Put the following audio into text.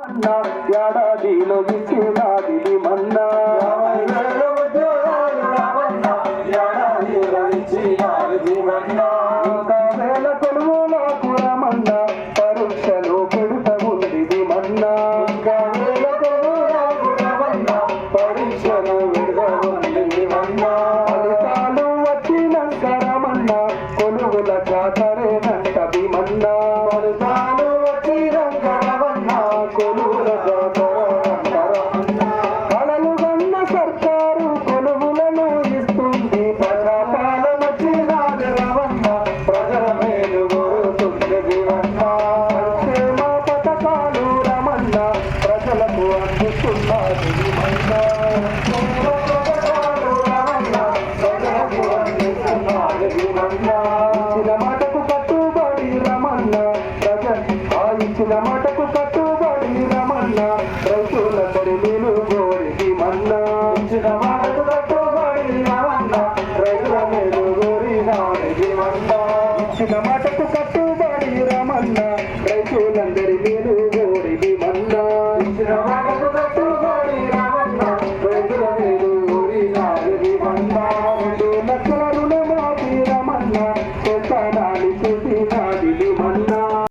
మన్నా ఏడాదిలో ఇచ్చినాది మన్నా ఇంకా వేల కొలువులకు రమన్నా పరీక్షలు పెడుత ఉంది మన్నా ఇంకా వేల కొలువులకు రమన్నా పరీక్షలు పెడుత ఉంది మన్నా ఫలితాలు వచ్చినాక రమన్నా కొలువుల జాతరేనంట భీమన్నా అందుకున్నాను మాటకు కట్టుబడి రమన్న ప్రజల మాటకు కట్టుబడి రమన్న రైతుల తరిమీలు గోరికి మన్నా మాటకు కట్టుబడి రమన్న రైతుల మేలు గోరి నాడికి మన్నా మాటకు కట్టుబడి రమన్న రైతులందరి మేలు బండారు లక్షల రుణమాఫీ